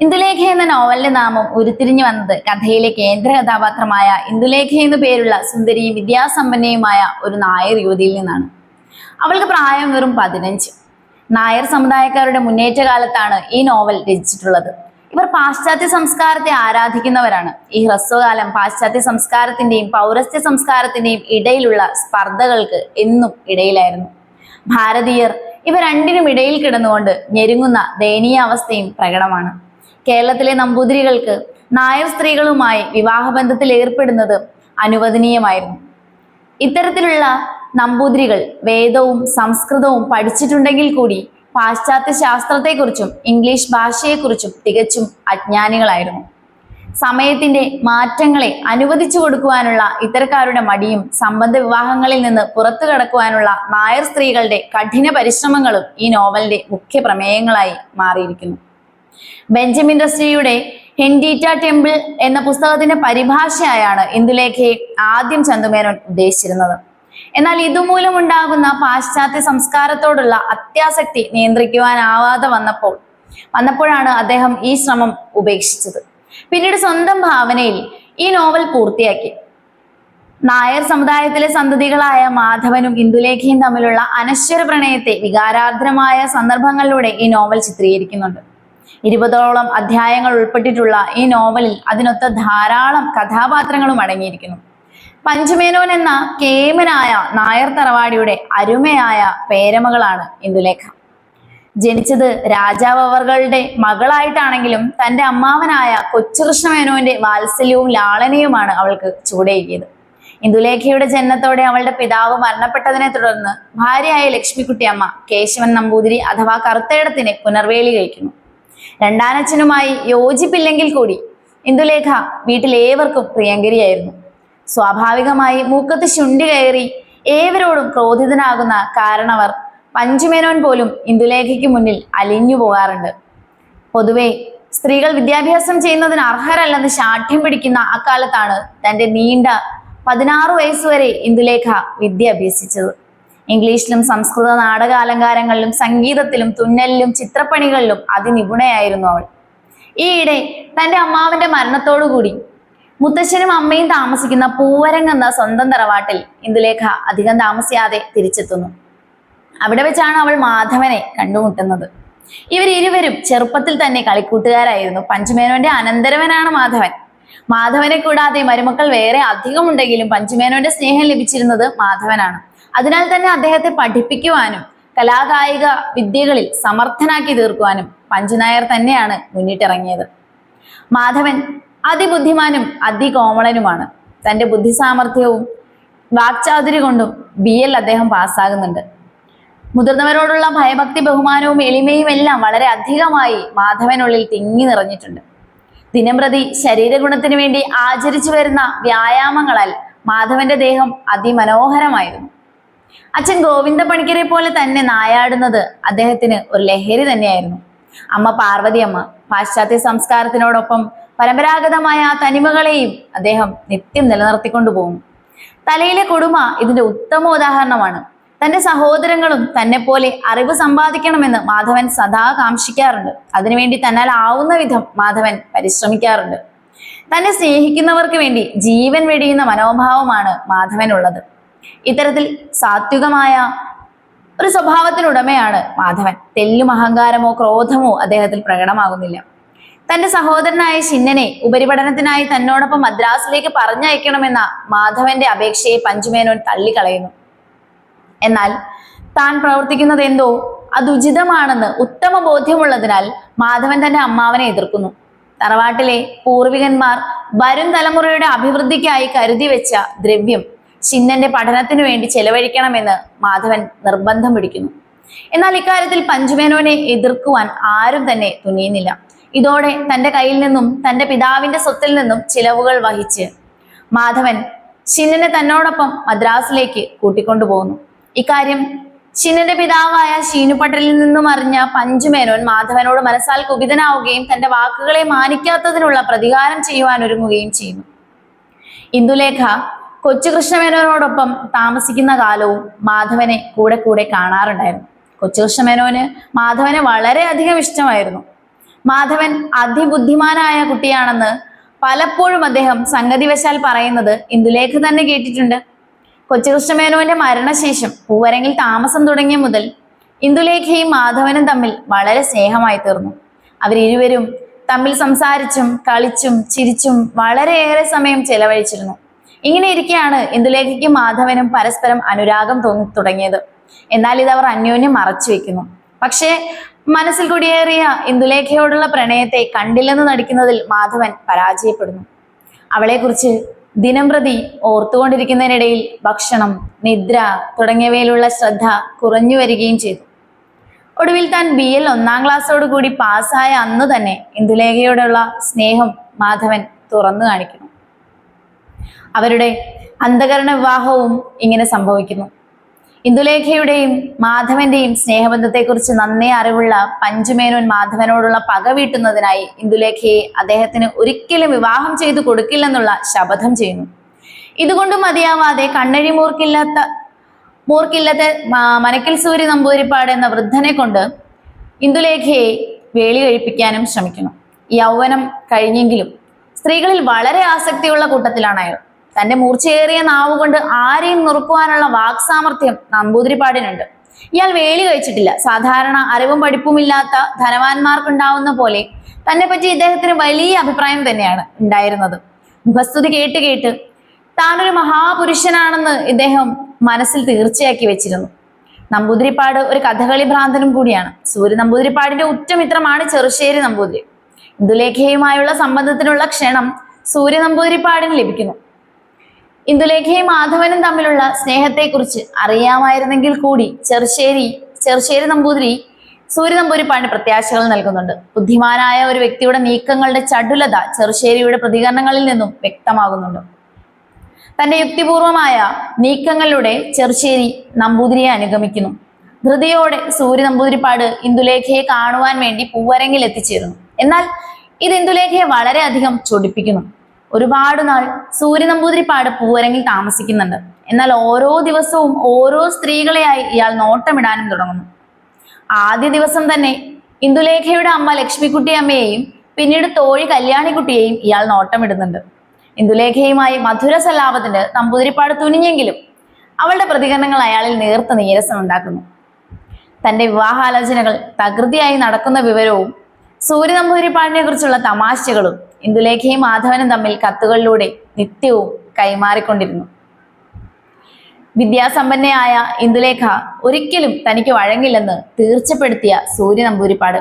ഇന്ദുലേഖ എന്ന നോവലിന്റെ നാമം ഉരുത്തിരിഞ്ഞു വന്നത് കഥയിലെ കേന്ദ്ര കഥാപാത്രമായ ഇന്ദുലേഖ എന്നു പേരുള്ള സുന്ദരിയും വിദ്യാസമ്പന്നയുമായ ഒരു നായർ യുവതിയിൽ നിന്നാണ്. അവൾക്ക് പ്രായം വെറും പതിനഞ്ച്. നായർ സമുദായക്കാരുടെ മുന്നേറ്റ കാലത്താണ് ഈ നോവൽ രചിച്ചിട്ടുള്ളത്. ഇവർ പാശ്ചാത്യ സംസ്കാരത്തെ ആരാധിക്കുന്നവരാണ്. ഈ ഹ്രസ്വകാലം പാശ്ചാത്യ സംസ്കാരത്തിന്റെയും പൗരസ്ത്യ സംസ്കാരത്തിന്റെയും ഇടയിലുള്ള സ്പർദ്ധകൾക്ക് എന്നും ഇടയിലായിരുന്നു. ഭാരതീയർ ഇവ രണ്ടിനും ഇടയിൽ കിടന്നുകൊണ്ട് ഞെരുങ്ങുന്ന ദയനീയ അവസ്ഥയും പ്രകടമാണ്. കേരളത്തിലെ നമ്പൂതിരികൾക്ക് നായർ സ്ത്രീകളുമായി വിവാഹബന്ധത്തിൽ ഏർപ്പെടുന്നത് അനുവദനീയമായിരുന്നു. ഇത്തരത്തിലുള്ള നമ്പൂതിരികൾ വേദവും സംസ്കൃതവും പഠിച്ചിട്ടുണ്ടെങ്കിൽ കൂടി പാശ്ചാത്യ ശാസ്ത്രത്തെക്കുറിച്ചും ഇംഗ്ലീഷ് ഭാഷയെക്കുറിച്ചും തികച്ചും അജ്ഞാനികളായിരുന്നു. സമയത്തിന്റെ മാറ്റങ്ങളെ അനുവദിച്ചു കൊടുക്കുവാനുള്ള ഇത്തരക്കാരുടെ മടിയും സംബന്ധ വിവാഹങ്ങളിൽ നിന്ന് പുറത്തു കടക്കുവാനുള്ള നായർ സ്ത്രീകളുടെ കഠിന പരിശ്രമങ്ങളും ഈ നോവലിന്റെ മുഖ്യ പ്രമേയങ്ങളായി മാറിയിരിക്കുന്നു. ബെഞ്ചമിൻ റസ്റ്റിയുടെ ഹെൻഡീറ്റ ടെമ്പിൾ എന്ന പുസ്തകത്തിന്റെ പരിഭാഷയായാണ് ഇന്ദുലേഖയെ ആദ്യം ചന്തുമേനോൻ ഉദ്ദേശിച്ചിരുന്നത്. എന്നാൽ ഇതുമൂലം ഉണ്ടാകുന്ന പാശ്ചാത്യ സംസ്കാരത്തോടുള്ള അത്യാസക്തി നിയന്ത്രിക്കുവാനാവാതെ വന്നപ്പോൾ വന്നപ്പോഴാണ് അദ്ദേഹം ഈ ശ്രമം ഉപേക്ഷിച്ചത്. പിന്നീട് സ്വന്തം ഭാവനയിൽ ഈ നോവൽ പൂർത്തിയാക്കി. നായർ സമുദായത്തിലെ സന്തതികളായ മാധവനും ഇന്ദുലേഖയും തമ്മിലുള്ള അനശ്വര പ്രണയത്തെ വികാരാർദ്രമായ സന്ദർഭങ്ങളിലൂടെ ഈ നോവൽ ചിത്രീകരിക്കുന്നുണ്ട്. ഇരുപതോളം അധ്യായങ്ങൾ ഉൾപ്പെട്ടിട്ടുള്ള ഈ നോവലിൽ അതിനൊത്ത ധാരാളം കഥാപാത്രങ്ങളും അടങ്ങിയിരിക്കുന്നു. പഞ്ചമേനോൻ എന്ന കേമനായ നായർ തറവാടിയുടെ അരുമയായ പേരമകളാണ് ഇന്ദുലേഖ. ജനിച്ചത് രാജാവ് അവർകളുടെ മകളായിട്ടാണെങ്കിലും തന്റെ അമ്മാവനായ കൊച്ചുകൃഷ്ണമേനോന്റെ വാത്സല്യവും ലാളനയുമാണ് അവൾക്ക് ചൂടേകിയത് ഇന്ദുലേഖയുടെ ജനനത്തോടെ അവളുടെ പിതാവ് മരണപ്പെട്ടതിനെ തുടർന്ന് ഭാര്യയായ ലക്ഷ്മിക്കുട്ടിയമ്മ കേശവൻ നമ്പൂതിരി അഥവാ കറുത്തേടത്തിനെ പുനർവേലി കഴിക്കുന്നു. രണ്ടാനച്ഛനുമായി യോജിപ്പില്ലെങ്കിൽ കൂടി ഇന്ദുലേഖ വീട്ടിലേവർക്കും പ്രിയങ്കരിയായിരുന്നു. സ്വാഭാവികമായി മൂക്കത്ത് ശുണ്ടി കയറി ഏവരോടും ക്രോധിതനാകുന്ന കാരണവർ പഞ്ചുമേനോൻ പോലും ഇന്ദുലേഖയ്ക്ക് മുന്നിൽ അലിഞ്ഞു പോകാറുണ്ട്. പൊതുവെ സ്ത്രീകൾ വിദ്യാഭ്യാസം ചെയ്യുന്നതിന് അർഹരല്ലെന്ന് ശാഠ്യം പിടിക്കുന്ന അക്കാലത്താണ് തന്റെ നീണ്ട പതിനാറ് വയസ്സുവരെ ഇന്ദുലേഖ വിദ്യ അഭ്യസിച്ചത്. ഇംഗ്ലീഷിലും സംസ്കൃത നാടക അലങ്കാരങ്ങളിലും സംഗീതത്തിലും തുന്നലിലും ചിത്രപ്പണികളിലും അതിനിപുണയായിരുന്നു അവൾ. ഈയിടെ തന്റെ അമ്മാവന്റെ മരണത്തോടുകൂടി മുത്തശ്ശനും അമ്മയും താമസിക്കുന്ന പൂവരങ് എന്ന സ്വന്തം തറവാട്ടിൽ ഇന്ദുലേഖ അധികം താമസിയാതെ തിരിച്ചെത്തുന്നു. അവിടെ വെച്ചാണ് അവൾ മാധവനെ കണ്ടുമുട്ടുന്നത്. ഇവരിരുവരും ചെറുപ്പത്തിൽ തന്നെ കളിക്കൂട്ടുകാരായിരുന്നു. പഞ്ചുമേനോന്റെ അനന്തരവനാണ് മാധവൻ. മാധവനെ കൂടാതെ മരുമക്കൾ വേറെ അധികമുണ്ടെങ്കിലും പഞ്ചുമേനോന്റെ സ്നേഹം ലഭിച്ചിരുന്നത് മാധവനാണ്. അതിനാൽ തന്നെ അദ്ദേഹത്തെ പഠിപ്പിക്കുവാനും കലാകായിക വിദ്യകളിൽ സമർത്ഥനാക്കി തീർക്കുവാനും പഞ്ചനായർ തന്നെയാണ് മുന്നിട്ടിറങ്ങിയത്. മാധവൻ അതിബുദ്ധിമാനും അതികോമളനുമാണ്. തന്റെ ബുദ്ധി സാമർഥ്യവും വാക്ചാതുരി കൊണ്ടും ബി എൽ അദ്ദേഹം പാസ്സാകുന്നുണ്ട്. മുതിർന്നവരോടുള്ള ഭയഭക്തി ബഹുമാനവും എളിമയും എല്ലാം വളരെ അധികമായി മാധവനുള്ളിൽ തിങ്ങി നിറഞ്ഞിട്ടുണ്ട്. ദിനംപ്രതി ശരീരഗുണത്തിന് വേണ്ടി ആചരിച്ചു വരുന്ന വ്യായാമങ്ങളാൽ മാധവന്റെ ദേഹം അതിമനോഹരമായിരുന്നു. അച്ഛൻ ഗോവിന്ദ പണിക്കരെ പോലെ തന്നെ നായാടുന്നത് അദ്ദേഹത്തിന് ഒരു ലഹരി തന്നെയായിരുന്നു. അമ്മ പാർവതി അമ്മ പാശ്ചാത്യ സംസ്കാരത്തിനോടൊപ്പം പരമ്പരാഗതമായ തനിമകളെയും അദ്ദേഹം നിത്യം നിലനിർത്തിക്കൊണ്ടു പോകും. തലയിലെ കൊടുമ ഇതിന്റെ ഉത്തമ ഉദാഹരണമാണ്. തന്റെ സഹോദരങ്ങളും തന്നെ പോലെ അറിവ് സമ്പാദിക്കണമെന്ന് മാധവൻ സദാ കാക്ഷിക്കാറുണ്ട്. അതിനുവേണ്ടി തന്നാൽ ആവുന്ന വിധം മാധവൻ പരിശ്രമിക്കാറുണ്ട്. തന്നെ സ്നേഹിക്കുന്നവർക്ക് വേണ്ടി ജീവൻ വെടിയുന്ന മനോഭാവമാണ് മാധവനുള്ളത്. ഇത്തരത്തിൽ സാത്വികമായ ഒരു സ്വഭാവത്തിനുടമയാണ് മാധവൻ. തെല്ലും അഹങ്കാരമോ ക്രോധമോ അദ്ദേഹത്തിൽ പ്രകടമാകുന്നില്ല. തന്റെ സഹോദരനായ ചിന്നനെ ഉപരിപഠനത്തിനായി തന്നോടൊപ്പം മദ്രാസിലേക്ക് പറഞ്ഞയക്കണമെന്ന മാധവന്റെ അപേക്ഷയെ പഞ്ചുമേനോൻ തള്ളിക്കളയുന്നു. എന്നാൽ താൻ പ്രവർത്തിക്കുന്നത് എന്തോ അത് ഉചിതമാണെന്ന് ഉത്തമ ബോധ്യമുള്ളതിനാൽ മാധവൻ തന്റെ അമ്മാവനെ എതിർക്കുന്നു. തറവാട്ടിലെ പൂർവികന്മാർ വരും തലമുറയുടെ അഭിവൃദ്ധിക്കായി കരുതി വെച്ച ദ്രവ്യം ചിന്നന്റെ പഠനത്തിനു വേണ്ടി ചെലവഴിക്കണമെന്ന് മാധവൻ നിർബന്ധം പിടിക്കുന്നു. എന്നാൽ ഇക്കാര്യത്തിൽ പഞ്ചുമേനോനെ എതിർക്കുവാൻ ആരും തന്നെ തുനിയുന്നില്ല. ഇതോടെ തന്റെ കയ്യിൽ നിന്നും തന്റെ പിതാവിന്റെ സ്വത്തിൽ നിന്നും ചിലവുകൾ വഹിച്ച് മാധവൻ ചിന്നനെ തന്നോടൊപ്പം മദ്രാസിലേക്ക് കൂട്ടിക്കൊണ്ടുപോകുന്നു. ഇക്കാര്യം ചിന്നന്റെ പിതാവായ ഷീനു പട്ടലിൽ നിന്നും അറിഞ്ഞ പഞ്ചുമേനോൻ മാധവനോട് മനസ്സാൽ കുപിതനാവുകയും തന്റെ വാക്കുകളെ മാനിക്കാത്തതിനുള്ള പ്രതികാരം ചെയ്യുവാൻ ഒരുങ്ങുകയും ചെയ്യുന്നു. ഇന്ദുലേഖ കൊച്ചുകൃഷ്ണമേനോനോടൊപ്പം താമസിക്കുന്ന കാലവും മാധവനെ കൂടെ കൂടെ കാണാറുണ്ടായിരുന്നു. കൊച്ചു കൃഷ്ണമേനോന് മാധവനെ വളരെയധികം ഇഷ്ടമായിരുന്നു. മാധവൻ അതിബുദ്ധിമാനായ കുട്ടിയാണെന്ന് പലപ്പോഴും അദ്ദേഹം സംഗതിവശാൽ പറയുന്നത് ഇന്ദുലേഖ തന്നെ കേട്ടിട്ടുണ്ട്. കൊച്ചുകൃഷ്ണമേനോന്റെ മരണശേഷം പൂവരങ്ങിൽ താമസം തുടങ്ങിയ മുതൽ ഇന്ദുലേഖയും മാധവനും തമ്മിൽ വളരെ സ്നേഹമായി തീർന്നു. അവരിരുവരും തമ്മിൽ സംസാരിച്ചും കളിച്ചും ചിരിച്ചും വളരെയേറെ സമയം ചെലവഴിച്ചിരുന്നു. ഇങ്ങനെ ഇരിക്കെയാണ് ഇന്ദുലേഖയ്ക്കും മാധവനും പരസ്പരം അനുരാഗം തോന്നി തുടങ്ങിയത്. എന്നാൽ ഇത് അവർ അന്യോന്യം മറച്ചു വെക്കുന്നു. പക്ഷേ മനസ്സിൽ കുടിയേറിയ ഇന്ദുലേഖയോടുള്ള പ്രണയത്തെ കണ്ടില്ലെന്ന് നടിക്കുന്നതിൽ മാധവൻ പരാജയപ്പെടുന്നു. അവളെക്കുറിച്ച് ദിനം പ്രതി ഓർത്തുകൊണ്ടിരിക്കുന്നതിനിടയിൽ ഭക്ഷണം നിദ്ര തുടങ്ങിയവയിലുള്ള ശ്രദ്ധ കുറഞ്ഞു വരികയും ചെയ്തു. ഒടുവിൽ താൻ ബി എൽ ഒന്നാം ക്ലാസ്സോട് കൂടി പാസ്സായ അന്ന് തന്നെ ഇന്ദുലേഖയോടുള്ള സ്നേഹം മാധവൻ തുറന്നു കാണിക്കുന്നു. അവരുടെ അന്ധകരണ വിവാഹവും ഇങ്ങനെ സംഭവിക്കുന്നു. ഇന്ദുലേഖയുടെയും മാധവന്റെയും സ്നേഹബന്ധത്തെക്കുറിച്ച് നന്നേ അറിവുള്ള പഞ്ചുമേനോൻ മാധവനോടുള്ള പക വീട്ടുന്നതിനായി ഇന്ദുലേഖയെ അദ്ദേഹത്തിന് ഒരിക്കലും വിവാഹം ചെയ്തു കൊടുക്കില്ലെന്നുള്ള ശപഥം ചെയ്യുന്നു. ഇതുകൊണ്ട് മതിയാവാതെ കണ്ണഴി മൂർക്കില്ലാത്ത മൂർക്കില്ലത്തെ മനക്കിൽ സൂര്യ നമ്പൂതിരിപ്പാട് എന്ന വൃദ്ധനെ കൊണ്ട് ഇന്ദുലേഖയെ വേളി കഴിപ്പിക്കാനും ശ്രമിക്കുന്നു. യൗവനം കഴിഞ്ഞെങ്കിലും സ്ത്രീകളിൽ വളരെ ആസക്തിയുള്ള കൂട്ടത്തിലാണ് അയാൾ. തന്റെ മൂർച്ചയേറിയ നാവ് കൊണ്ട് ആരെയും നുറുക്കുവാനുള്ള വാക്സാമർഥ്യം നമ്പൂതിരിപ്പാടിനുണ്ട്. ഇയാൾ വേലി കഴിച്ചിട്ടില്ല. സാധാരണ അറിവും പഠിപ്പുമില്ലാത്ത ധനവാന്മാർക്കുണ്ടാവുന്ന പോലെ തന്നെ പറ്റി ഇദ്ദേഹത്തിന് വലിയ അഭിപ്രായം തന്നെയാണ് ഉണ്ടായിരുന്നത്. മുഖസ്തുതി കേട്ട് കേട്ട് താനൊരു മഹാപുരുഷനാണെന്ന് ഇദ്ദേഹം മനസ്സിൽ തീർച്ചയാക്കി വെച്ചിരുന്നു. നമ്പൂതിരിപ്പാട് ഒരു കഥകളി ഭ്രാന്തനും കൂടിയാണ്. സൂര്യ നമ്പൂതിരിപ്പാടിന്റെ ഉറ്റമിത്രമാണ് ചെറുശ്ശേരി നമ്പൂതിരി. ഇന്ദുലേഖയുമായുള്ള സംബന്ധത്തിനുള്ള ക്ഷണം സൂര്യ നമ്പൂതിരിപ്പാടിന് ലഭിക്കുന്നു. ഇന്ദുലേഖയും മാധവനും തമ്മിലുള്ള സ്നേഹത്തെക്കുറിച്ച് അറിയാമായിരുന്നെങ്കിൽ കൂടി ചെറുശ്ശേരി ചെറുശ്ശേരി നമ്പൂതിരി സൂര്യ നമ്പൂതിരിപ്പാടിന് പ്രത്യാശകൾ നൽകുന്നുണ്ട്. ബുദ്ധിമാനായ ഒരു വ്യക്തിയുടെ നീക്കങ്ങളുടെ ചടുലത ചെറുശ്ശേരിയുടെ പ്രതികരണങ്ങളിൽ നിന്നും വ്യക്തമാകുന്നുണ്ട്. തന്റെ യുക്തിപൂർവമായ നീക്കങ്ങളിലൂടെ ചെറുശ്ശേരി നമ്പൂതിരിയെ അനുഗമിക്കുന്നു. ധൃതിയോടെ സൂര്യ നമ്പൂതിരിപ്പാട് ഇന്ദുലേഖയെ കാണുവാൻ വേണ്ടി പൂവരങ്ങിൽ എത്തിച്ചേരുന്നു. എന്നാൽ ഇത് ഇന്ദുലേഖയെ വളരെയധികം ചൊടിപ്പിക്കുന്നു. ഒരുപാട് നാൾ സൂര്യ നമ്പൂതിരിപ്പാട് പൂവരങ്ങിൽ താമസിക്കുന്നുണ്ട്. എന്നാൽ ഓരോ ദിവസവും ഓരോ സ്ത്രീകളെയായി ഇയാൾ നോട്ടമിടാനും തുടങ്ങുന്നു. ആദ്യ ദിവസം തന്നെ ഇന്ദുലേഖയുടെ അമ്മ ലക്ഷ്മിക്കുട്ടി അമ്മയെയും പിന്നീട് തോഴി കല്യാണിക്കുട്ടിയെയും ഇയാൾ നോട്ടമിടുന്നുണ്ട്. ഇന്ദുലേഖയുമായി മധുര സല്ലാപത്തിന് നമ്പൂതിരിപ്പാട് തുനിഞ്ഞെങ്കിലും അവളുടെ പ്രതികരണങ്ങൾ അയാളിൽ നേർത്ത നീരസം ഉണ്ടാക്കുന്നു. തന്റെ വിവാഹാലോചനകൾ തകൃതിയായി നടക്കുന്ന വിവരവും സൂര്യ നമ്പൂതിരിപ്പാടിനെ കുറിച്ചുള്ള തമാശകളും ഇന്ദുലേഖയും മാധവനും തമ്മിൽ കത്തുകളിലൂടെ നിത്യവും കൈമാറിക്കൊണ്ടിരുന്നു. വിദ്യാസമ്പന്നയായ ഇന്ദുലേഖ ഒരിക്കലും തനിക്ക് വഴങ്ങില്ലെന്ന് തീർച്ചപ്പെടുത്തിയ സൂര്യ നമ്പൂരിപ്പാട്.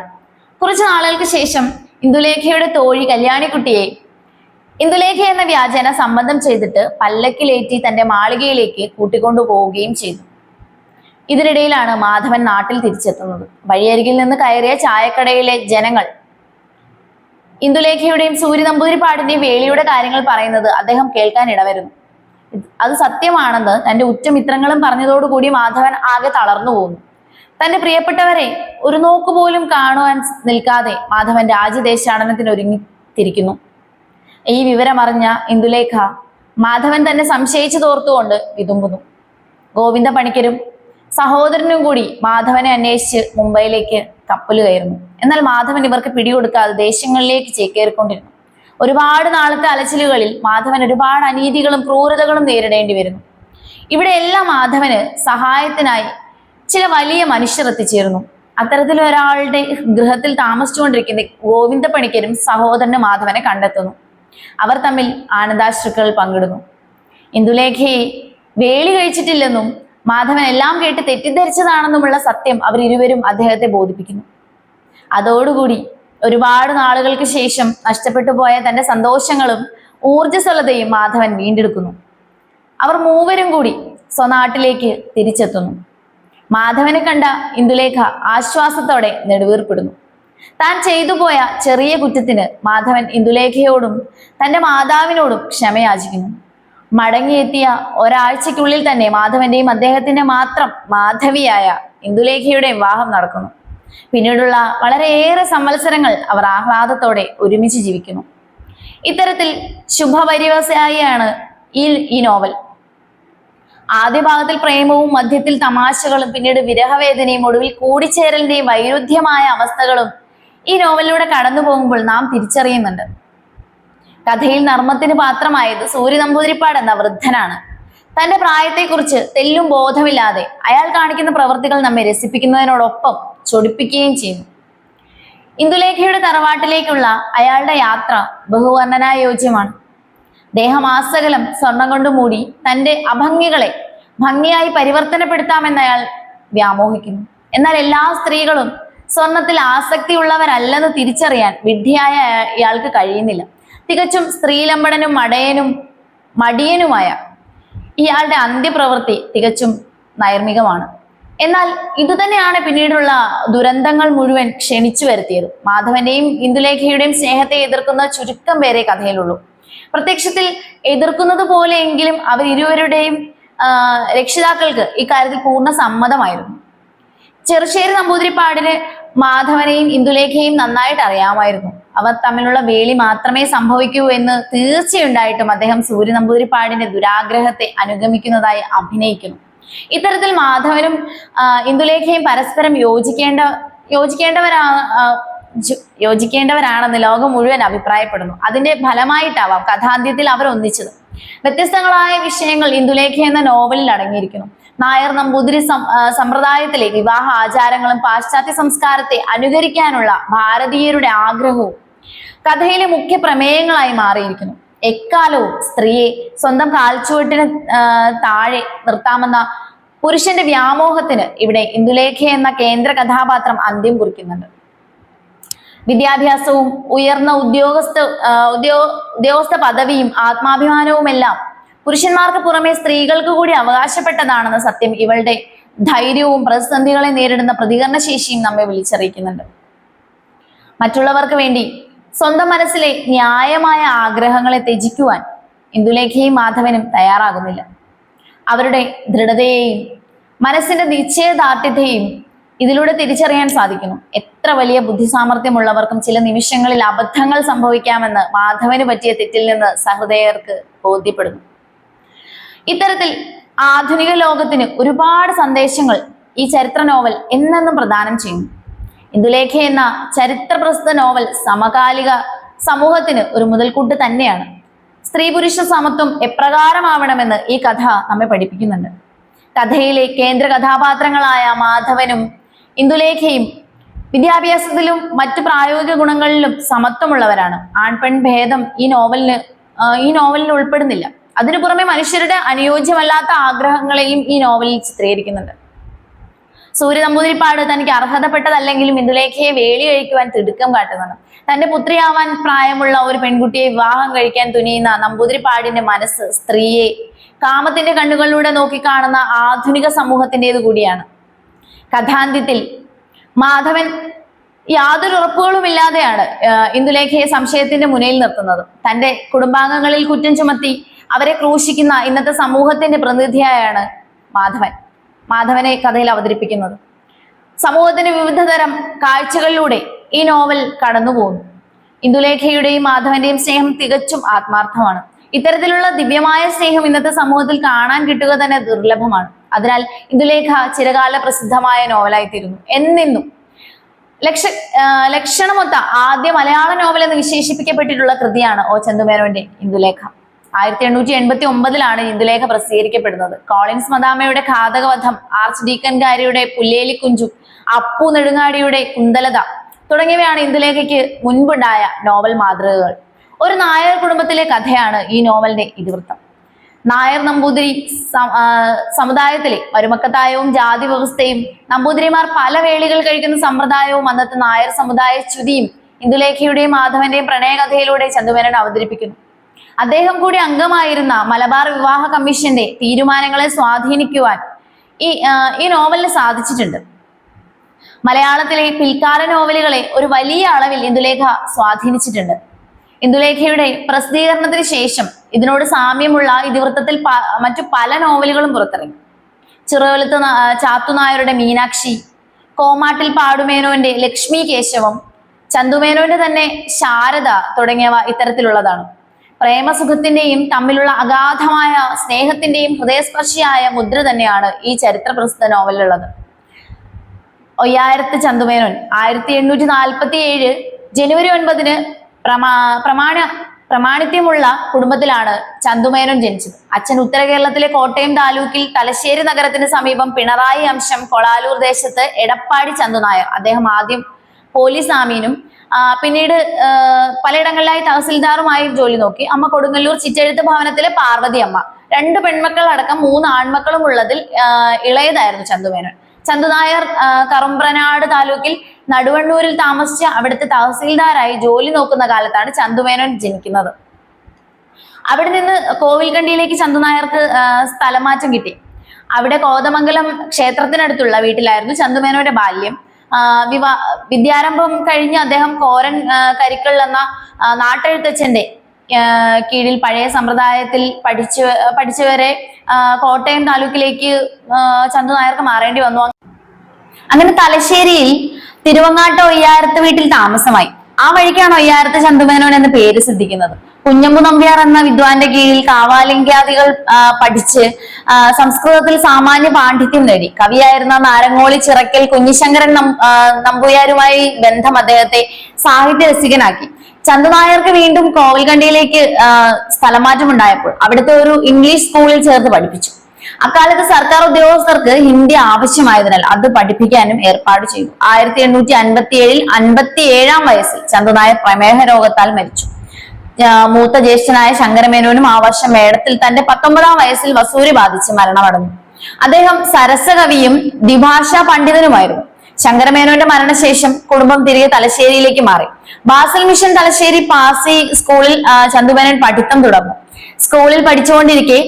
കുറച്ചു നാളുകൾക്ക് ശേഷം ഇന്ദുലേഖയുടെ തോഴി കല്യാണിക്കുട്ടിയെ ഇന്ദുലേഖ എന്ന വ്യാജേന സംബന്ധം ചെയ്തിട്ട് പല്ലക്കിലേറ്റി തന്റെ മാളികയിലേക്ക് കൂട്ടിക്കൊണ്ടു പോവുകയും ചെയ്തു. ഇതിനിടയിലാണ് മാധവൻ നാട്ടിൽ തിരിച്ചെത്തുന്നത്. വഴിയരികിൽ നിന്ന് കയറിയ ചായക്കടയിലെ ജനങ്ങൾ ഇന്ദുലേഖയുടെയും സൂര്യ നമ്പൂതിരിപ്പാടിന്റെയും വേളിയുടെ കാര്യങ്ങൾ പറയുന്നത് അദ്ദേഹം കേൾക്കാൻ ഇടവരുന്നു. അത് സത്യമാണെന്ന് തന്റെ ഉറ്റമിത്രങ്ങളും പറഞ്ഞതോടുകൂടി മാധവൻ ആകെ തളർന്നു പോകുന്നു തന്റെ പ്രിയപ്പെട്ടവരെ ഒരു നോക്ക് പോലും കാണുവാൻ നിൽക്കാതെ മാധവൻ രാജ്യദേശാടനത്തിന് ഒരുങ്ങിത്തിരിക്കുന്നു. ഈ വിവരമറിഞ്ഞ ഇന്ദുലേഖ മാധവൻ തന്നെ സംശയിച്ചു തോർത്തുകൊണ്ട് വിതുമ്പുന്നു. ഗോവിന്ദ പണിക്കരും സഹോദരനും കൂടി മാധവനെ അന്വേഷിച്ച് മുംബൈയിലേക്ക് കപ്പൽ കയറുന്നു. എന്നാൽ മാധവൻ ഇവർക്ക് പിടികൊടുക്കാതെ ദേശങ്ങളിലേക്ക് ചേക്കേറിക്കൊണ്ടിരുന്നു ഒരുപാട് നാളത്തെ അലച്ചിലുകളിൽ മാധവൻ ഒരുപാട് അനീതികളും ക്രൂരതകളും നേരിടേണ്ടി വരുന്നു. ഇവിടെ എല്ലാം മാധവന് സഹായത്തിനായി ചില വലിയ മനുഷ്യർ എത്തിച്ചേർന്നു അത്തരത്തിൽ ഒരാളുടെ ഗൃഹത്തിൽ താമസിച്ചുകൊണ്ടിരിക്കുന്ന ഗോവിന്ദ പണിക്കരും സഹോദരന് മാധവനെ കണ്ടെത്തുന്നു. അവർ തമ്മിൽ ആനന്ദാശ്രുക്കൾ പങ്കിടുന്നു. ഇന്ദുലേഖയെ വേളി കഴിച്ചിട്ടില്ലെന്നും മാധവൻ എല്ലാം കേട്ട് തെറ്റിദ്ധരിച്ചതാണെന്നുമുള്ള സത്യം അവർ ഇരുവരും അദ്ദേഹത്തെ ബോധിപ്പിക്കുന്നു. അതോടുകൂടി ഒരുപാട് നാളുകൾക്ക് ശേഷം നഷ്ടപ്പെട്ടു പോയ തന്റെ സന്തോഷങ്ങളും ഊർജസ്വലതയും മാധവൻ വീണ്ടെടുക്കുന്നു. അവർ മൂവരും കൂടി സ്വനാട്ടിലേക്ക് തിരിച്ചെത്തുന്നു. മാധവനെ കണ്ട ഇന്ദുലേഖ ആശ്വാസത്തോടെ നെടുവീർപ്പെടുന്നു. താൻ ചെയ്തു പോയ ചെറിയ കുറ്റത്തിന് മാധവൻ ഇന്ദുലേഖയോടും തന്റെ മാതാവിനോടും ക്ഷമയാചിക്കുന്നു. മടങ്ങിയെത്തിയ ഒരാഴ്ചക്കുള്ളിൽ തന്നെ മാധവന്റെയും അദ്ദേഹത്തിന്റെ മാത്രം മാധവിയായ ഇന്ദുലേഖയുടെ വിവാഹം നടക്കുന്നു. പിന്നീടുള്ള വളരെയേറെ സംവത്സരങ്ങൾ അവർ ആഹ്ലാദത്തോടെ ഒരുമിച്ച് ജീവിക്കുന്നു. ഇത്തരത്തിൽ ശുഭപരിവസായിയാണ് ഈ ഈ നോവൽ. ആദ്യ ഭാഗത്തിൽ പ്രേമവും മധ്യത്തിൽ തമാശകളും പിന്നീട് വിരഹവേദനയും ഒടുവിൽ കൂടിച്ചേരലിന്റെയും വൈരുദ്ധ്യമായ അവസ്ഥകളും ഈ നോവലിലൂടെ കടന്നു പോകുമ്പോൾ നാം തിരിച്ചറിയുന്നുണ്ട്. കഥയിൽ നർമ്മത്തിന് പാത്രമായത് സൂര്യ നമ്പൂതിരിപ്പാട് എന്ന വൃദ്ധനാണ്. തന്റെ പ്രായത്തെക്കുറിച്ച് തെല്ലും ബോധമില്ലാതെ അയാൾ കാണിക്കുന്ന പ്രവൃത്തികൾ നമ്മെ രസിപ്പിക്കുന്നതിനോടൊപ്പം ചൊടിപ്പിക്കുകയും ചെയ്യുന്നു. ഇന്ദുലേഖയുടെ തറവാട്ടിലേക്കുള്ള അയാളുടെ യാത്ര ബഹുവർണനായോജ്യമാണ് ദേഹമാസകലം സ്വർണം കൊണ്ട് മൂടി തന്റെ അഭംഗികളെ ഭംഗിയായി പരിവർത്തനപ്പെടുത്താമെന്ന് അയാൾ വ്യാമോഹിക്കുന്നു. എന്നാൽ എല്ലാ സ്ത്രീകളും സ്വർണത്തിൽ ആസക്തിയുള്ളവരല്ലെന്ന് തിരിച്ചറിയാൻ വിഡ്ഢിയായ ഇയാൾക്ക് കഴിയുന്നില്ല. തികച്ചും സ്ത്രീലമ്പടനും മടയനും മടിയനുമായ ഇയാളുടെ അന്ത്യപ്രവൃത്തി തികച്ചും നൈർമികമാണ്. എന്നാൽ ഇതുതന്നെയാണ് പിന്നീടുള്ള ദുരന്തങ്ങൾ മുഴുവൻ ക്ഷണിച്ചു വരുത്തിയത്. മാധവന്റെയും ഇന്ദുലേഖയുടെയും സ്നേഹത്തെ എതിർക്കുന്ന ചുരുക്കം പേരെ കഥയിലുള്ളൂ. പ്രത്യക്ഷത്തിൽ എതിർക്കുന്നത് പോലെയെങ്കിലും അവർ ഇരുവരുടെയും രക്ഷിതാക്കൾക്ക് ഇക്കാര്യത്തിൽ പൂർണ സമ്മതമായിരുന്നു. ചെറുശ്ശേരി നമ്പൂതിരിപ്പാടിന് മാധവനെയും ഇന്ദുലേഖയും നന്നായിട്ട് അറിയാമായിരുന്നു. അവർ തമ്മിലുള്ള വേലി മാത്രമേ സംഭവിക്കൂ എന്ന് തീർച്ചയുണ്ടായിട്ടും അദ്ദേഹം സൂര്യ നമ്പൂതിരിപ്പാടിന്റെ ദുരാഗ്രഹത്തെ അനുഗമിക്കുന്നതായി അഭിനയിക്കുന്നു. ഇത്തരത്തിൽ മാധവനും ഇന്ദുലേഖയും പരസ്പരം യോജിക്കേണ്ട യോജിക്കേണ്ടവരാ യോജിക്കേണ്ടവരാണെന്ന് ലോകം മുഴുവൻ അഭിപ്രായപ്പെടുന്നു. അതിന്റെ ഫലമായിട്ടാവാം കഥാന്ത്യത്തിൽ അവർ ഒന്നിച്ചത്. വ്യത്യസ്തങ്ങളായ വിഷയങ്ങൾ ഇന്ദുലേഖ എന്ന നോവലിൽ അടങ്ങിയിരിക്കുന്നു. നായർ നമ്പൂതിരി സമ്പ്രദായത്തിലെ വിവാഹ ആചാരങ്ങളും പാശ്ചാത്യ സംസ്കാരത്തെ അനുകരിക്കാനുള്ള ഭാരതീയരുടെ ആഗ്രഹവും കഥയിലെ മുഖ്യ പ്രമേയങ്ങളായി മാറിയിരിക്കുന്നു. എക്കാലവും സ്ത്രീയെ സ്വന്തം കാൽച്ചുവട്ടിന് താഴെ നിർത്താമെന്ന പുരുഷന്റെ വ്യാമോഹത്തിന് ഇവിടെ ഇന്ദുലേഖ എന്ന കേന്ദ്ര കഥാപാത്രം അന്ത്യം കുറിക്കുന്നുണ്ട്. വിദ്യാഭ്യാസവും ഉയർന്ന ഉദ്യോഗസ്ഥ ഉദ്യോഗ ഉദ്യോഗസ്ഥ പദവിയും ആത്മാഭിമാനവുമെല്ലാം പുരുഷന്മാർക്ക് പുറമെ സ്ത്രീകൾക്ക് കൂടി അവകാശപ്പെട്ടതാണെന്ന സത്യം ഇവളുടെ ധൈര്യവും പ്രതിസന്ധികളെ നേരിടുന്ന പ്രതികരണശേഷിയും നമ്മെ വിളിച്ചറിയിക്കുന്നുണ്ട്. മറ്റുള്ളവർക്ക് വേണ്ടി സ്വന്തം മനസ്സിലെ ന്യായമായ ആഗ്രഹങ്ങളെ ത്യജിക്കുവാൻ ഇന്ദുലേഖയും മാധവനും തയ്യാറാകുന്നില്ല. അവരുടെ ദൃഢതയെയും മനസ്സിന്റെ നിശ്ചയദാർഢ്യതയും ഇതിലൂടെ തിരിച്ചറിയാൻ സാധിക്കുന്നു. എത്ര വലിയ ബുദ്ധിസാമർഥ്യമുള്ളവർക്കും ചില നിമിഷങ്ങളിൽ അബദ്ധങ്ങൾ സംഭവിക്കാമെന്ന് മാധവന് പറ്റിയ തെറ്റിൽ നിന്ന് സഹൃദയർക്ക് ബോധ്യപ്പെടുന്നു. ഇത്തരത്തിൽ ആധുനിക ലോകത്തിന് ഒരുപാട് സന്ദേശങ്ങൾ ഈ ചരിത്ര നോവൽ എന്നെന്നും പ്രദാനം ചെയ്യുന്നു. ഇന്ദുലേഖ എന്ന ചരിത്ര നോവൽ സമകാലിക സമൂഹത്തിന് ഒരു മുതൽക്കൂട്ട് തന്നെയാണ്. സ്ത്രീ പുരുഷ സമത്വം എപ്രകാരമാവണമെന്ന് ഈ കഥ നമ്മെ പഠിപ്പിക്കുന്നുണ്ട്. കഥയിലെ കേന്ദ്ര കഥാപാത്രങ്ങളായ മാധവനും ഇന്ദുലേഖയും വിദ്യാഭ്യാസത്തിലും മറ്റു പ്രായോഗിക ഗുണങ്ങളിലും സമത്വമുള്ളവരാണ്. ആൺ പെൺ ഭേദം ഈ നോവലിന് ഈ നോവലിൽ ഉൾപ്പെടുന്നില്ല. അതിനു പുറമെ മനുഷ്യരുടെ അനുയോജ്യമല്ലാത്ത ആഗ്രഹങ്ങളെയും ഈ നോവലിൽ ചിത്രീകരിക്കുന്നുണ്ട്. സൂര്യ നമ്പൂതിരിപ്പാട് തനിക്ക് അർഹതപ്പെട്ടതല്ലെങ്കിലും ഇന്ദുലേഖയെ വേലി കഴിക്കുവാൻ തിടുക്കം കാട്ടുന്നുണ്ട്. തന്റെ പുത്രിയാവാൻ പ്രായമുള്ള ഒരു പെൺകുട്ടിയെ വിവാഹം കഴിക്കാൻ തുനിയുന്ന നമ്പൂതിരിപ്പാടിന്റെ മനസ്സ് സ്ത്രീയെ കാമത്തിന്റെ കണ്ണുകളിലൂടെ നോക്കിക്കാണുന്ന ആധുനിക സമൂഹത്തിന്റെത് കൂടിയാണ്. കഥാന്ത്യത്തിൽ മാധവൻ യാതൊരു ഉറപ്പുകളുമില്ലാതെയാണ് ഇന്ദുലേഖയെ സംശയത്തിന്റെ മുനയിൽ നിർത്തുന്നത്. തന്റെ കുടുംബാംഗങ്ങളിൽ കുറ്റം ചുമത്തി അവരെ ക്രൂശിക്കുന്ന ഇന്നത്തെ സമൂഹത്തിന്റെ പ്രതിനിധിയായാണ് മാധവൻ. മാധവനെ കഥയിൽ അവതരിപ്പിക്കുന്നത്. സമൂഹത്തിന്റെ വിവിധ തരം കാഴ്ചകളിലൂടെ ഈ നോവൽ കടന്നുപോകുന്നു. ഇന്ദുലേഖയുടെയും മാധവന്റെയും സ്നേഹം തികച്ചും ആത്മാർത്ഥമാണ്. ഇത്തരത്തിലുള്ള ദിവ്യമായ സ്നേഹം ഇന്നത്തെ സമൂഹത്തിൽ കാണാൻ കിട്ടുക തന്നെ ദുർലഭമാണ്. അതിനാൽ ഇന്ദുലേഖ ചിരകാല പ്രസിദ്ധമായ നോവലായിത്തീരുന്നു. എന്നിന്നും ലക്ഷ ലക്ഷണമൊത്ത ആദ്യ മലയാള നോവൽ എന്ന് വിശേഷിപ്പിക്കപ്പെട്ടിട്ടുള്ള കൃതിയാണ് ഓ ചന്തുമേനോന്റെ ഇന്ദുലേഖ. ആയിരത്തി എണ്ണൂറ്റി എൺപത്തി ഒമ്പതിലാണ് ഇന്ദുലേഖ പ്രസിദ്ധീകരിക്കപ്പെടുന്നത്. കോളിൻസ് മദാമയുടെ ഘാതകവധം ആർച്ച് ഡീക്കൻ ഗാരിയുടെ പുല്ലേലിക്കുഞ്ചു അപ്പു നെടുങ്ങാടിയുടെ കുന്തലത തുടങ്ങിയവയാണ് ഇന്ദുലേഖയ്ക്ക് മുൻപുണ്ടായ നോവൽ മാതൃകകൾ. ഒരു നായർ കുടുംബത്തിലെ കഥയാണ് ഈ നോവലിന്റെ ഇതിവൃത്തം. നായർ നമ്പൂതിരി സമുദായത്തിലെ മരുമക്കത്തായവും ജാതി വ്യവസ്ഥയും നമ്പൂതിരിമാർ പല വേളികൾ കഴിക്കുന്ന സമ്പ്രദായവും അന്നത്തെ നായർ സമുദായ ചുതിയും ഇന്ദുലേഖയുടെയും മാധവന്റെയും പ്രണയകഥയിലൂടെ ചന്തുമേനോൻ അവതരിപ്പിക്കുന്നു. അദ്ദേഹം കൂടി അംഗമായിരുന്ന മലബാർ വിവാഹ കമ്മീഷന്റെ തീരുമാനങ്ങളെ സ്വാധീനിക്കുവാൻ ഈ ഈ നോവലിന് സാധിച്ചിട്ടുണ്ട്. മലയാളത്തിലെ പിൽക്കാല നോവലുകളെ ഒരു വലിയ അളവിൽ ഇന്ദുലേഖ സ്വാധീനിച്ചിട്ടുണ്ട്. ഇന്ദുലേഖയുടെ പ്രസിദ്ധീകരണത്തിന് ശേഷം ഇതിനോട് സാമ്യമുള്ള ഇതിവൃത്തത്തിൽ മറ്റു പല നോവലുകളും പുറത്തിറങ്ങി. ചിറവലത്ത് ചാത്തുനായരുടെ മീനാക്ഷി കോമാട്ടിൽ പാടുമേനോന്റെ ലക്ഷ്മി കേശവം ചന്തുമേനോന്റെ തന്നെ ശാരദ തുടങ്ങിയവ ഇത്തരത്തിലുള്ളതാണ്. പ്രേമസുഖത്തിന്റെയും തമ്മിലുള്ള അഗാധമായ സ്നേഹത്തിന്റെയും ഹൃദയസ്പർശിയായ മുദ്ര തന്നെയാണ് ഈ ചരിത്ര പ്രസിദ്ധ നോവലിലുള്ളത്. ഒയ്യായിരത്ത് ചന്തുമേനോൻ ആയിരത്തി എണ്ണൂറ്റി നാൽപ്പത്തി ഏഴ് ജനുവരി ഒൻപതിന് പ്രമാ പ്രമാണ പ്രമാണിത്യമുള്ള കുടുംബത്തിലാണ് ചന്തുമേനോൻ ജനിച്ചത്. അച്ഛൻ ഉത്തര കേരളത്തിലെ കോട്ടയം താലൂക്കിൽ തലശ്ശേരി നഗരത്തിന് സമീപം പിണറായി അംശം കൊളാലൂർ ദേശത്ത് എടപ്പാടി ചന്തുനായർ അദ്ദേഹം ആദ്യം പോലീസ് ആമീനും പിന്നീട് പലയിടങ്ങളിലായി തഹസിൽദാറുമായി ജോലി നോക്കി. അമ്മ കൊടുങ്ങല്ലൂർ ചിറ്റെഴുത്ത് ഭവനത്തിലെ പാർവതി അമ്മ. രണ്ട് പെൺമക്കൾ അടക്കം മൂന്ന് ആൺമക്കളും ഉള്ളതിൽ ഇളയതായിരുന്നു ചന്തുമേനോൻ. ചന്തുനായർ കറുമ്പ്രനാട് താലൂക്കിൽ നടുവണ്ണൂരിൽ താമസിച്ച് അവിടുത്തെ തഹസിൽദാരായി ജോലി നോക്കുന്ന കാലത്താണ് ചന്തുമേനോൻ ജനിക്കുന്നത്. അവിടെ നിന്ന് കോവിൽക്കണ്ടിയിലേക്ക് ചന്തുനായർക്ക് സ്ഥലമാറ്റം കിട്ടി. അവിടെ കോതമംഗലം ക്ഷേത്രത്തിനടുത്തുള്ള വീട്ടിലായിരുന്നു ചന്തുമേനോന്റെ ബാല്യം. വിവാ വിദ്യാരംഭം കഴിഞ്ഞ് അദ്ദേഹം കോരൻ കരിക്കൽ എന്ന നാട്ടെഴുത്തച്ഛന്റെ കീഴിൽ പഴയ സമ്പ്രദായത്തിൽ പഠിച്ചു പഠിച്ചവരെ കോട്ടയം താലൂക്കിലേക്ക് ചന്തു നായർക്ക് മാറേണ്ടി വന്നു. അങ്ങനെ തലശ്ശേരിയിൽ തിരുവങ്ങാട്ട് ഒയ്യാരത്ത് വീട്ടിൽ താമസമായി. ആ വഴിക്കാണ് ഒയ്യാരത്ത് ചന്തുമേനോൻ എന്ന പേര് ശ്രദ്ധിക്കുന്നത് കുഞ്ഞമ്പു നമ്പ്യാർ എന്ന വിദ്വാന്റെ കീഴിൽ കാവാലിംഗ്യാദികൾ പഠിച്ച് സംസ്കൃതത്തിൽ സാമാന്യ പാണ്ഡിത്യം നേടി. കവിയായിരുന്ന നാരങ്ങോളി ചിറക്കൽ കുഞ്ഞിശങ്കരൻ നമ്പൂയാരുമായി ബന്ധം അദ്ദേഹത്തെ സാഹിത്യ രസികനാക്കി ചന്ദനായർക്ക് വീണ്ടും കോവിൽകണ്ടിയിലേക്ക് സ്ഥലമാറ്റം ഉണ്ടായപ്പോൾ അവിടുത്തെ ഒരു ഇംഗ്ലീഷ് സ്കൂളിൽ ചേർത്ത് പഠിപ്പിച്ചു. അക്കാലത്ത് സർക്കാർ ഉദ്യോഗസ്ഥർക്ക് ഹിന്ദി ആവശ്യമായതിനാൽ അത് പഠിപ്പിക്കാനും ഏർപ്പാട് ചെയ്തു. ആയിരത്തി എണ്ണൂറ്റി അൻപത്തി ഏഴിൽ അൻപത്തി ഏഴാം വയസ്സിൽ ചന്ദനായർ പ്രമേഹ രോഗത്താൽ മരിച്ചു. മൂത്ത ജ്യേഷ്ഠനായ ശങ്കരമേനോനും ആ വർഷം മേടത്തിൽ തന്റെ പത്തൊമ്പതാം വയസ്സിൽ വസൂരി ബാധിച്ച് മരണമടഞ്ഞു. അദ്ദേഹം സരസകവിയും ദ്വിഭാഷാ പണ്ഡിതനുമായിരുന്നു. ശങ്കരമേനോന്റെ മരണശേഷം കുടുംബം തിരികെ തലശ്ശേരിയിലേക്ക് മാറി. ബാസൽ മിഷൻ തലശ്ശേരി പാസി സ്കൂളിൽ ചന്തുമേനോൻ പഠിത്തം തുടർന്നു. സ്കൂളിൽ പഠിച്ചുകൊണ്ടിരിക്കെ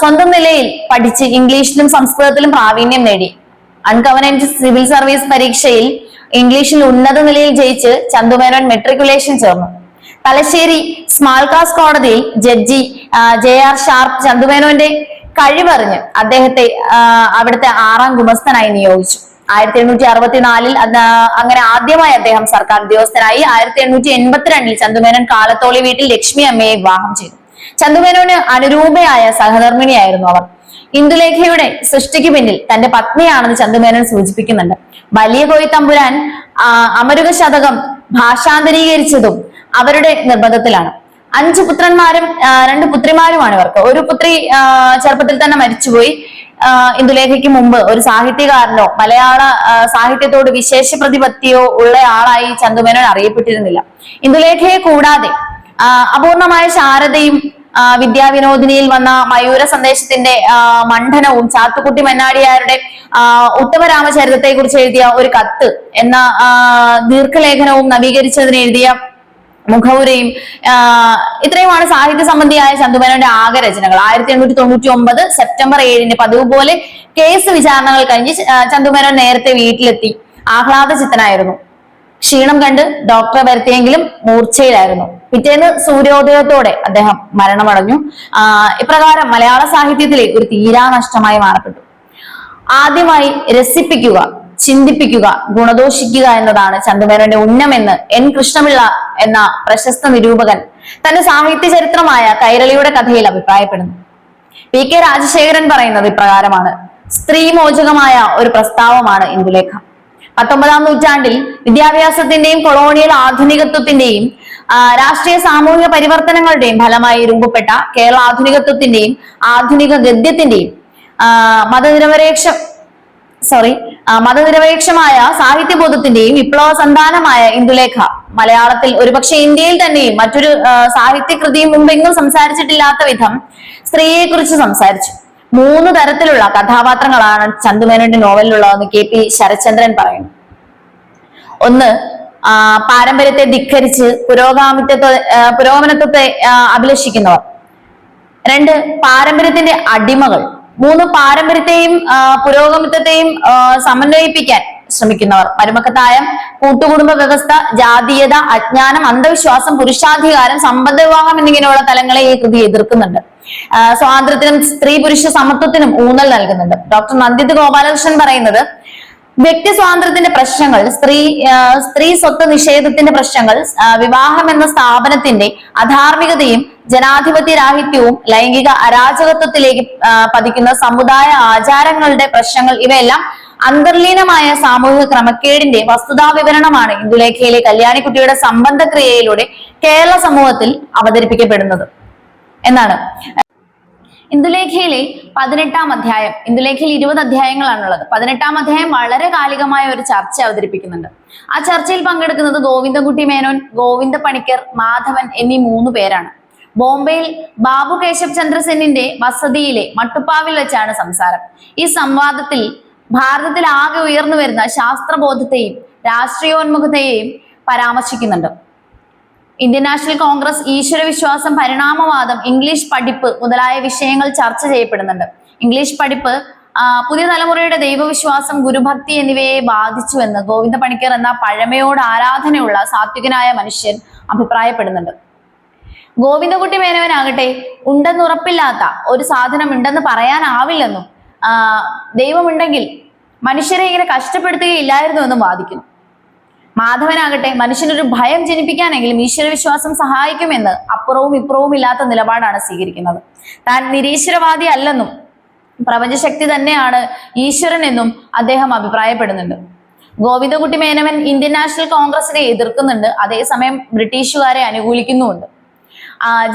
സ്വന്തം നിലയിൽ പഠിച്ച് ഇംഗ്ലീഷിലും സംസ്കൃതത്തിലും പ്രാവീണ്യം നേടി. അൺകവനന്റ് സിവിൽ സർവീസ് പരീക്ഷയിൽ ഇംഗ്ലീഷിൽ ഉന്നത നിലയിൽ ജയിച്ച് ചന്തുമേനോൻ മെട്രിക്കുലേഷൻ ചേർന്നു. തലശ്ശേരി സ്മാൾ കാസ് കോടതിയിൽ ജഡ്ജി ജെ ആർ ഷാർപ്പ് ചന്തുമേനോന്റെ കഴിവറിഞ്ഞ് അദ്ദേഹത്തെ അവിടുത്തെ ആറാം ഗുമസ്തനായി നിയോഗിച്ചു. ആയിരത്തി എണ്ണൂറ്റി അറുപത്തിനാലിൽ അങ്ങനെ ആദ്യമായി അദ്ദേഹം സർക്കാർ ഉദ്യോഗസ്ഥനായി. ആയിരത്തി എണ്ണൂറ്റി എൺപത്തിരണ്ടിൽ ചന്തുമേനോൻ കാലത്തോളി വീട്ടിൽ ലക്ഷ്മി അമ്മയെ വിവാഹം ചെയ്തു. ചന്തുമേനോന് അനുരൂപയായ സഹധർമ്മിണിയായിരുന്നു അവർ. ഇന്ദുലേഖയുടെ സൃഷ്ടിക്ക് പിന്നിൽ തന്റെ പത്നിയാണെന്ന് ചന്തുമേനോൻ സൂചിപ്പിക്കുന്നുണ്ട്. വലിയ കോയിത്തമ്പുരാൻ തമ്പുരാൻ അമരുക ശതകം ഭാഷാന്തരീകരിച്ചതും അവരുടെ നിർബന്ധത്തിലാണ്. അഞ്ച് പുത്രന്മാരും രണ്ട് പുത്രിമാരുമാണ് ഇവർക്ക്. ഒരു പുത്രി ചെറുപ്പത്തിൽ തന്നെ മരിച്ചുപോയി. ഇന്ദുലേഖയ്ക്ക് മുമ്പ് ഒരു സാഹിത്യകാരനോ മലയാള സാഹിത്യത്തോട് വിശേഷ പ്രതിപത്തിയോ ഉള്ള ആളായി ചന്തുമേനോൻ അറിയപ്പെട്ടിരുന്നില്ല. ഇന്ദുലേഖയെ കൂടാതെ അപൂർണമായ ശാരദയും വിദ്യാവിനോദിനിയിൽ വന്ന മയൂര സന്ദേശത്തിന്റെ മണ്ഡനവും ചാത്തുക്കുട്ടി മന്നാടിയാരുടെ ഉത്തമരാമചരിതത്തെ കുറിച്ച് എഴുതിയ ഒരു കത്ത് എന്ന ദീർഘലേഖനവും നവീകരിച്ചതിന് എഴുതിയ മുഖവുരയും ഇത്രയുമാണ് സാഹിത്യ സംബന്ധിയായ ചന്തുമേനോന്റെ ആകെ രചനകൾ ആയിരത്തി എണ്ണൂറ്റി തൊണ്ണൂറ്റി ഒമ്പത് സെപ്റ്റംബർ ഏഴിന് പതിവ് പോലെ കേസ് വിചാരണകൾ കഴിഞ്ഞ് ചന്ദുമേനോൻ നേരത്തെ വീട്ടിലെത്തി. ആഹ്ലാദ ചിത്തനായിരുന്നു. ക്ഷീണം കണ്ട് ഡോക്ടറെ വരുത്തിയെങ്കിലും മൂർച്ചയിലായിരുന്നു. പിറ്റേന്ന് സൂര്യോദയത്തോടെ അദ്ദേഹം മരണമടഞ്ഞു. ഇപ്രകാരം മലയാള സാഹിത്യത്തിലെ ഒരു തീരാനഷ്ടമായി മാറപ്പെട്ടു. ആദ്യമായി രസിപ്പിക്കുക. ചിന്തിപ്പിക്കുക ഗുണദോഷിക്കുക എന്നതാണ് ചന്തുമേനോന്റെ ഉന്നമെന്ന് എൻ. കൃഷ്ണപിള്ള എന്ന പ്രശസ്ത നിരൂപകൻ തന്റെ സാഹിത്യ ചരിത്രമായ കൈരളിയുടെ കഥയിൽ അഭിപ്രായപ്പെടുന്നു. പി. കെ. രാജശേഖരൻ പറയുന്നത് ഇപ്രകാരമാണ്. സ്ത്രീമോചകമായ ഒരു പ്രസ്താവമാണ് ഇന്ദുലേഖ. പത്തൊമ്പതാം നൂറ്റാണ്ടിൽ വിദ്യാഭ്യാസത്തിന്റെയും കൊളോണിയൽ ആധുനികത്വത്തിന്റെയും രാഷ്ട്രീയ സാമൂഹിക പരിവർത്തനങ്ങളുടെയും ഫലമായി രൂപപ്പെട്ട കേരള ആധുനികത്വത്തിന്റെയും ആധുനിക ഗദ്യത്തിന്റെയും മതനിരപേക്ഷ സോറി മതനിരപേക്ഷമായ സാഹിത്യബോധത്തിന്റെയും വിപ്ലവ സന്താനമായ ഇന്ദുലേഖ. മലയാളത്തിൽ ഒരുപക്ഷെ ഇന്ത്യയിൽ തന്നെയും മറ്റൊരു സാഹിത്യകൃതി സാഹിത്യകൃതിയും മുമ്പെങ്ങും സംസാരിച്ചിട്ടില്ലാത്ത വിധം സ്ത്രീയെ കുറിച്ച് സംസാരിച്ചു. മൂന്ന് തരത്തിലുള്ള കഥാപാത്രങ്ങളാണ് ചന്തുമേനോന്റെ നോവലിലുള്ളതെന്ന് കെ പി ശരചന്ദ്രൻ പറയുന്നു. ഒന്ന് പാരമ്പര്യത്തെ ധിക്കരിച്ച് പുരോഗാമിത്വത്തെ പുരോഗമനത്വത്തെ അഭിലഷിക്കുന്നവർ. രണ്ട് പാരമ്പര്യത്തിന്റെ അടിമകൾ. മൂന്ന് പാരമ്പര്യത്തെയും പുരോഗമിത്വത്തെയും സമന്വയിപ്പിക്കാൻ ശ്രമിക്കുന്നവർ. പരമക്കത്തായം കൂട്ടുകുടുംബ വ്യവസ്ഥ ജാതീയത അജ്ഞാനം അന്ധവിശ്വാസം പുരുഷാധികാരം സമ്പദ് വിവാഹം എന്നിങ്ങനെയുള്ള തലങ്ങളെ ഈ കൃതി എതിർക്കുന്നുണ്ട്. സ്വാതന്ത്ര്യത്തിനും സ്ത്രീ പുരുഷ സമത്വത്തിനും ഊന്നൽ നൽകുന്നുണ്ട്. ഡോക്ടർ നന്ദിത് ഗോപാലകൃഷ്ണൻ പറയുന്നത് വ്യക്തി സ്വാതന്ത്ര്യത്തിന്റെ പ്രശ്നങ്ങൾ സ്ത്രീ സ്ത്രീ സ്വത്ത് നിഷേധത്തിന്റെ പ്രശ്നങ്ങൾ വിവാഹം എന്ന സ്ഥാപനത്തിന്റെ അധാർമികതയും ജനാധിപത്യ രാഹിത്യവും ലൈംഗിക അരാജകത്വത്തിലേക്ക് പതിക്കുന്ന സമുദായ ആചാരങ്ങളുടെ പ്രശ്നങ്ങൾ ഇവയെല്ലാം അന്തർലീനമായ സാമൂഹിക ക്രമക്കേടിന്റെ വസ്തുതാ വിവരണമാണ് ഇന്ദുലേഖയിലെ കല്യാണിക്കുട്ടിയുടെ സംബന്ധക്രിയയിലൂടെ കേരള സമൂഹത്തിൽ അവതരിപ്പിക്കപ്പെടുന്നത്. എന്നാണ്. ഇന്ദുലേഖയിലെ പതിനെട്ടാം അധ്യായം ഇന്ദുലേഖയിൽ ഇരുപത് അധ്യായങ്ങളാണുള്ളത്. പതിനെട്ടാം അധ്യായം വളരെ കാലികമായ ഒരു ചർച്ച അവതരിപ്പിക്കുന്നുണ്ട്. ആ ചർച്ചയിൽ പങ്കെടുക്കുന്നത് ഗോവിന്ദൻകുട്ടി മേനോൻ ഗോവിന്ദ പണിക്കർ മാധവൻ എന്നീ മൂന്ന് പേരാണ്. ബോംബെയിൽ ബാബു കേശവ് ചന്ദ്ര സെന്നിന്റെ വസതിയിലെ മട്ടുപ്പാവിൽ വെച്ചാണ് സംസാരം. ഈ സംവാദത്തിൽ ഭാരതത്തിൽ ആകെ ഉയർന്നു വരുന്ന ശാസ്ത്രബോധത്തെയും രാഷ്ട്രീയോന്മുഖതയെയും പരാമർശിക്കുന്നുണ്ട്. ഇന്ത്യൻ നാഷണൽ കോൺഗ്രസ് ഈശ്വരവിശ്വാസം പരിണാമവാദം ഇംഗ്ലീഷ് പഠിപ്പ് മുതലായ വിഷയങ്ങൾ ചർച്ച ചെയ്യപ്പെടുന്നുണ്ട്. ഇംഗ്ലീഷ് പഠിപ്പ് പുതിയ തലമുറയുടെ ദൈവവിശ്വാസം ഗുരുഭക്തി എന്നിവയെ ബാധിച്ചുവെന്ന് ഗോവിന്ദ പണിക്കർ എന്ന പഴമയോട് ആരാധനയുള്ള സാത്വികനായ മനുഷ്യൻ അഭിപ്രായപ്പെടുന്നുണ്ട്. ഗോവിന്ദകുട്ടി മേനവനാകട്ടെ ഉണ്ടെന്നുറപ്പില്ലാത്ത ഒരു സാധനം ഉണ്ടെന്ന് പറയാനാവില്ലെന്നും ദൈവമുണ്ടെങ്കിൽ മനുഷ്യരെ ഇങ്ങനെ കഷ്ടപ്പെടുത്തുകയില്ലായിരുന്നു എന്നും വാദിക്കുന്നു. മാധവനാകട്ടെ മനുഷ്യനൊരു ഭയം ജനിപ്പിക്കാനെങ്കിലും ഈശ്വരവിശ്വാസം സഹായിക്കുമെന്ന് അപ്പുറവും ഇപ്പുറവും ഇല്ലാത്ത നിലപാടാണ് സ്വീകരിക്കുന്നത്. താൻ നിരീശ്വരവാദി അല്ലെന്നും പ്രപഞ്ചശക്തി തന്നെയാണ് ഈശ്വരൻ എന്നും അദ്ദേഹം അഭിപ്രായപ്പെടുന്നുണ്ട്. ഗോവിന്ദകുട്ടി മേനവൻ ഇന്ത്യൻ നാഷണൽ കോൺഗ്രസിനെ എതിർക്കുന്നുണ്ട്. അതേസമയം ബ്രിട്ടീഷുകാരെ അനുകൂലിക്കുന്നുമുണ്ട്.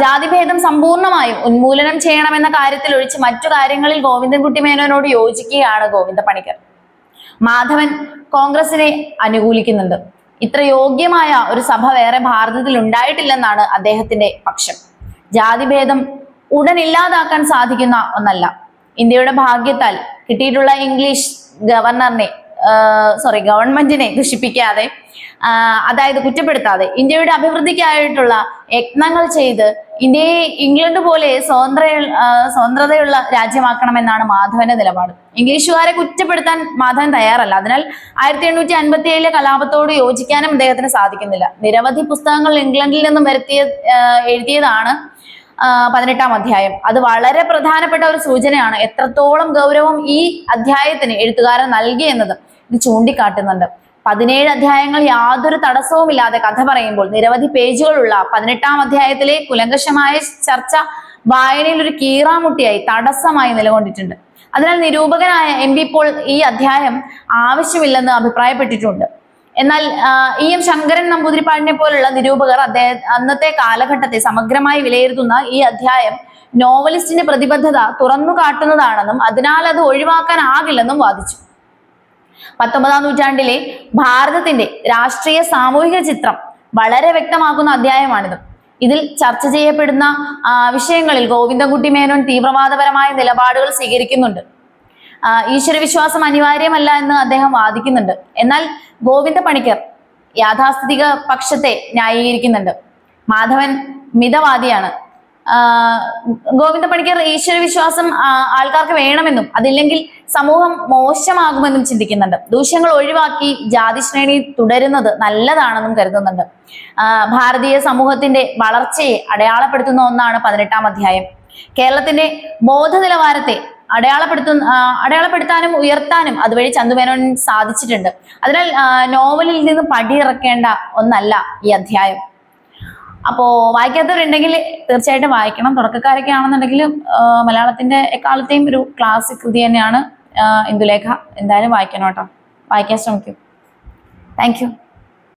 ജാതിഭേദം സമ്പൂർണമായും ഉന്മൂലനം ചെയ്യണമെന്ന കാര്യത്തിൽ ഒഴിച്ച് മറ്റു കാര്യങ്ങളിൽ ഗോവിന്ദൻകുട്ടി മേനോനോട് യോജിക്കുകയാണ് ഗോവിന്ദ പണിക്കർ. മാധവൻ കോൺഗ്രസിനെ അനുകൂലിക്കുന്നുണ്ട്. ഇത്ര യോഗ്യമായ ഒരു സഭ വേറെ ഭാരതത്തിൽ ഉണ്ടായിട്ടില്ലെന്നാണ് അദ്ദേഹത്തിന്റെ പക്ഷം. ജാതിഭേദം ഉടൻ ഇല്ലാതാക്കാൻ സാധിക്കുന്ന ഒന്നല്ല. ഇന്ത്യയുടെ ഭാഗ്യത്താൽ കിട്ടിയിട്ടുള്ള ഇംഗ്ലീഷ് ഗവർണറിനെ സോറി ഗവൺമെന്റിനെ ദുഷിപ്പിക്കാതെ അതായത് കുറ്റപ്പെടുത്താതെ ഇന്ത്യയുടെ അഭിവൃദ്ധിക്കായിട്ടുള്ള യത്നങ്ങൾ ചെയ്ത് ഇന്ത്യയെ ഇംഗ്ലണ്ട് പോലെ സ്വതന്ത്ര സ്വതന്ത്രതയുള്ള രാജ്യമാക്കണമെന്നാണ് മാധവന്റെ നിലപാട്. ഇംഗ്ലീഷുകാരെ കുറ്റപ്പെടുത്താൻ മാധവൻ തയ്യാറല്ല. അതിനാൽ ആയിരത്തി എണ്ണൂറ്റി അൻപത്തി ഏഴിലെ കലാപത്തോട് യോജിക്കാനും അദ്ദേഹത്തിന് സാധിക്കുന്നില്ല. നിരവധി പുസ്തകങ്ങൾ ഇംഗ്ലണ്ടിൽ നിന്നും വരുത്തിയ എഴുതിയതാണ് പതിനെട്ടാം അധ്യായം. അത് വളരെ പ്രധാനപ്പെട്ട ഒരു സൂചനയാണ്. എത്രത്തോളം ഗൗരവം ഈ അധ്യായത്തിന് എഴുത്തുകാരൻ നൽകി എന്നത് ഇത് ചൂണ്ടിക്കാട്ടുന്നുണ്ട്. പതിനേഴ് അധ്യായങ്ങൾ യാതൊരു തടസ്സവുമില്ലാതെ കഥ പറയുമ്പോൾ നിരവധി പേജുകളുള്ള പതിനെട്ടാം അധ്യായത്തിലെ കുലങ്കശമായ ചർച്ച വായനയിൽ ഒരു കീറാമുട്ടിയായി തടസ്സമായി നിലകൊണ്ടിട്ടുണ്ട്. അതിനാൽ നിരൂപകനായ എം പി പോൾ ഈ അധ്യായം ആവശ്യമില്ലെന്ന് അഭിപ്രായപ്പെട്ടിട്ടുണ്ട്. എന്നാൽ ഇ എം ശങ്കരൻ നമ്പൂതിരിപ്പാടിനെ പോലുള്ള നിരൂപകർ അദ്ദേഹം അന്നത്തെ കാലഘട്ടത്തെ സമഗ്രമായി വിലയിരുത്തുന്ന ഈ അധ്യായം നോവലിസ്റ്റിന്റെ പ്രതിബദ്ധത തുറന്നു കാട്ടുന്നതാണെന്നും അതിനാൽ അത് ഒഴിവാക്കാനാകില്ലെന്നും വാദിച്ചു. പത്തൊമ്പതാം നൂറ്റാണ്ടിലെ ഭാരതത്തിന്റെ രാഷ്ട്രീയ സാമൂഹിക ചിത്രം വളരെ വ്യക്തമാക്കുന്ന അധ്യായമാണിത്. ഇതിൽ ചർച്ച ചെയ്യപ്പെടുന്ന വിഷയങ്ങളിൽ ഗോവിന്ദൻകുട്ടി മേനോൻ തീവ്രവാദപരമായ നിലപാടുകൾ സ്വീകരിക്കുന്നുണ്ട്. ഈശ്വര ഈശ്വരവിശ്വാസം അനിവാര്യമല്ല എന്ന് അദ്ദേഹം വാദിക്കുന്നുണ്ട്. എന്നാൽ ഗോവിന്ദ പണിക്കർ യാഥാസ്ഥിതിക പക്ഷത്തെ ന്യായീകരിക്കുന്നുണ്ട്. മാധവൻ മിതവാദിയാണ്. ഗോവിന്ദ പണിക്കർ ഈശ്വര വിശ്വാസം ആൾക്കാർക്ക് വേണമെന്നും അതില്ലെങ്കിൽ സമൂഹം മോശമാകുമെന്നും ചിന്തിക്കുന്നുണ്ട്. ദൂഷ്യങ്ങൾ ഒഴിവാക്കി ജാതി ശ്രേണി തുടരുന്നത് നല്ലതാണെന്നും കരുതുന്നുണ്ട്. ഭാരതീയ സമൂഹത്തിന്റെ വളർച്ചയെ അടയാളപ്പെടുത്തുന്ന ഒന്നാണ് പതിനെട്ടാം അധ്യായം. കേരളത്തിന്റെ ബോധ നിലവാരത്തെ അടയാളപ്പെടുത്തു അടയാളപ്പെടുത്താനും ഉയർത്താനും അതുവഴി ചന്തുമേനോൻ സാധിച്ചിട്ടുണ്ട്. അതിനാൽ നോവലിൽ നിന്ന് പടിയിറക്കേണ്ട ഒന്നല്ല ഈ അധ്യായം. അപ്പോ വായിക്കാത്തവരുണ്ടെങ്കിൽ തീർച്ചയായിട്ടും വായിക്കണം. തുടക്കക്കാരൊക്കെ ആണെന്നുണ്ടെങ്കിൽ മലയാളത്തിന്റെ എക്കാലത്തെയും ഒരു ക്ലാസിക് കൃതി തന്നെയാണ് ഇന്ദുലേഖ. എന്തായാലും വായിക്കണം കേട്ടോ. വായിക്കാൻ ശ്രമിക്കും. താങ്ക്